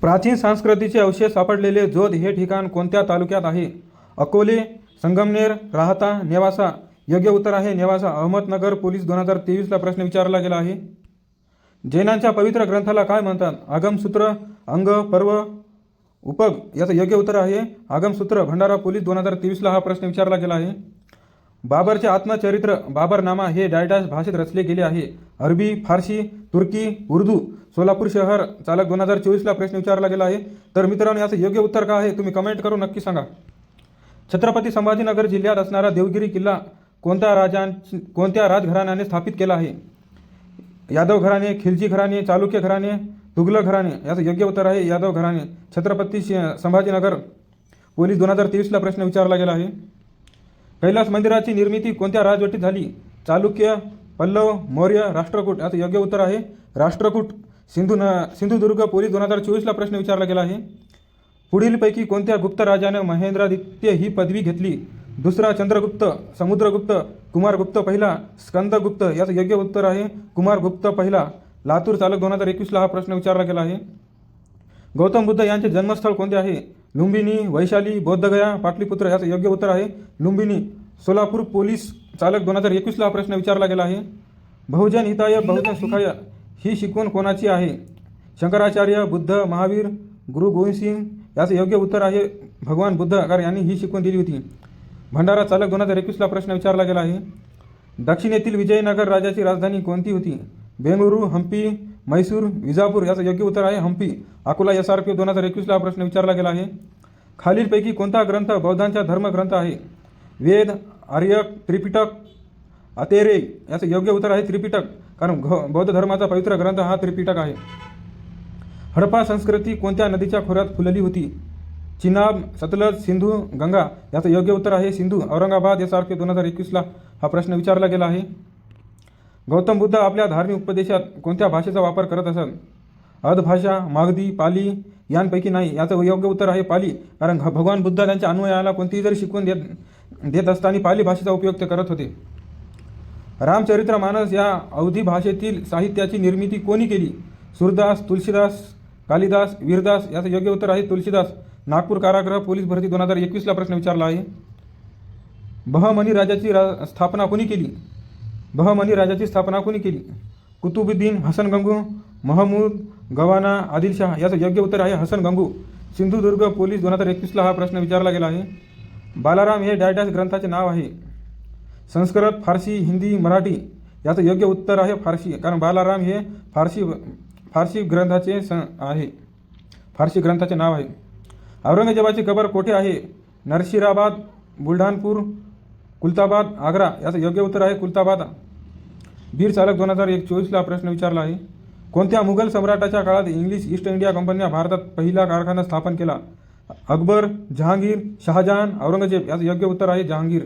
प्राचीन संस्कृतीचे अवशेष सापडलेले जोध हे ठिकाण कोणत्या तालुक्यात आहे? अकोले संगमनेर राहता नेवासा. योग्य उत्तर आहे नेवासा. अहमदनगर पोलीस दोन हजार तेवीसला प्रश्न विचारला गेला आहे. जैनांच्या पवित्र ग्रंथाला काय म्हणतात? आगमसूत्र अंग पर्व उपग याचं योग्य उत्तर आहे. आगमसूत्र भंडारा पोलीस दोन हजार तेवीसला हा प्रश्न विचारला गेला आहे. बाबरचे आत्मचरित्र बाबरनामा हे डायडास भाषेत रचले गेले आहे. अरबी फारसी तुर्की उर्दू सोलापूर शहर चालक दोन हजार चोवीसला प्रश्न विचारला गेला आहे. तर मित्रांनो याचं योग्य उत्तर काय आहे? तुम्ही कमेंट करून नक्की सांगा. छत्रपती संभाजीनगर जिल्ह्यात असणारा देवगिरी किल्ला कोणत्या राजां कोणत्या राजघराण्याने स्थापित केला आहे? यादव घराणे खिलजी घराणे चालुक्य घराणे तुगलक घराणे याचं योग्य उत्तर आहे यादव घराणे. छत्रपती संभाजीनगर पोलीस दोन हजार तेवीसला प्रश्न विचारला गेला आहे. कैलास मंदिराची निर्मिती कोणत्या राजवटीत झाली? चालुक्य पल्लव मौर्य राष्ट्रकूट याचं योग्य उत्तर आहे. राष्ट्रकूट सिंधू न सिंधुदुर्ग पोलीस दोन हजार चोवीसला प्रश्न विचारला गेला आहे. पुढीलपैकी कोणत्या गुप्त राजाने महेंद्रादित्य ही पदवी घेतली? दुसरा चंद्रगुप्त समुद्रगुप्त कुमारगुप्त पहिला स्कंदगुप्त याचं योग्य उत्तर आहे. कुमारगुप्त पहिला. लातूर चालक दोन हजार एकवीसला हा प्रश्न विचारला गेला आहे. गौतम बुद्ध यांचे जन्मस्थळ कोणते आहे? लुंबिनी वैशाली बौद्धगया पाटलीपुत्र याचं योग्य उत्तर आहे. लुंबिनी सोलापूर पोलीस चालक दोन हजार एकवीसला हा प्रश्न विचारला गेला आहे. बहुजन हिताय बहुजन सुखाय ही शिकवण कोणाची आहे? शंकराचार्य बुद्ध महावीर गुरु गोविंद सिंग याचं योग्य उत्तर आहे. भगवान बुद्ध कारण यांनी ही शिकवण दिली होती. भंडारा चालक दोन हजार एकवीसला प्रश्न विचारला गेला आहे. दक्षिणेतील विजयनगर राज्याची राजधानी कोणती होती? बेंगळुरू हम्पी मैसूर विजापूर याचं योग्य उत्तर आहे. Hampi Akola S R P दोन हजार एकवीसला हा प्रश्न विचारला गेला आहे. खालीलपैकी कोणता ग्रंथ बौद्धांचा धर्मग्रंथ आहे? वेद आर्यक त्रिपिटक अतेरे याचं योग्य उत्तर आहे त्रिपिटक. कारण घ बौद्ध धर्माचा पवित्र ग्रंथ हा त्रिपिटक आहे. हडप्पा संस्कृती कोणत्या नदीच्या खोऱ्यात फुलली होती? चिनाब सतलज सिंधू गंगा याचं योग्य उत्तर आहे Sindhu Aurangabad S R P दोन हजार एकवीसला हा प्रश्न विचारला गेला आहे. गौतम बुद्ध आपल्या धार्मिक उपदेशात कोणत्या भाषेचा वापर करत असत अधभाषा मागधी पाली यांपैकी नाही. याचं योग्य उत्तर आहे पाली. कारण भगवान बुद्ध त्यांच्या अनुयायाला कोणतीही जरी शिकवून देत देत असताना पाली भाषेचा उपयोग ते करत होते. रामचरित्र मानस या अवधी भाषेतील साहित्याची निर्मिती कोणी केली? सूरदास तुलसीदास कालिदास वीरदास याचं योग्य उत्तर आहे तुलसीदास. नागपूर कारागृह पोलीस भरती दोन हजार एकवीसला प्रश्न विचारला आहे. बहमनी राजाची रा स्थापना कोणी केली? बहमनी राजाची स्थापना कोणी केली? कुतुबुद्दीन हसन गंगू महमूद गवाना आदिलशाह याचं योग्य उत्तर आहे हसन गंगू. सिंधुदुर्ग पोलीस दोन हजार एकवीसला हा प्रश्न विचारला गेला आहे. बालाराम हे डायडास ग्रंथाचे नाव आहे. संस्कृत फारसी हिंदी मराठी याचं योग्य उत्तर आहे फारसी कारण बालाराम हे फारसी फारसी ग्रंथाचे सं आहे. फारसी ग्रंथाचे नाव आहे. औरंगजेबाची कबर कोठे आहे? नरशिराबाद बुलढाणपूर कुलताबाद आग्रा याचं योग्य उत्तर आहे कुलताबाद. बीर चालक दोन हजार एक चोवीसला प्रश्न विचारला आहे. कोणत्या मुघल सम्राटाच्या काळात इंग्लिश ईस्ट इंडिया कंपनीने भारतात पहिला कारखाना स्थापन केला? अकबर जहांगीर शहाजहान औरंगजेब याचं योग्य उत्तर आहे जहांगीर.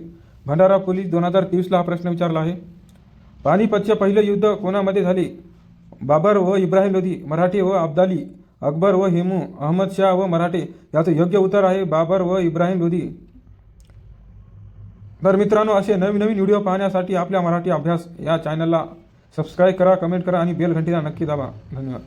भंडारा पोलीस दोन हजार तेवीसला हा प्रश्न विचारला आहे. पानिपतचे पहिले युद्ध कोणामध्ये झाले? बाबर व इब्राहिम लोधी मराठी व अब्दाली अकबर व हेमू अहमद शाह व मराठे याचं योग्य उत्तर आहे बाबर व इब्राहिम लोधी. तर मित्रांनो असे नवीन नवीन व्हिडिओ पाहण्यासाठी आपल्या मराठी अभ्यास या चॅनलला सबस्क्राईब करा कमेंट करा आणि बेल घंटीला नक्की दाबा. धन्यवाद.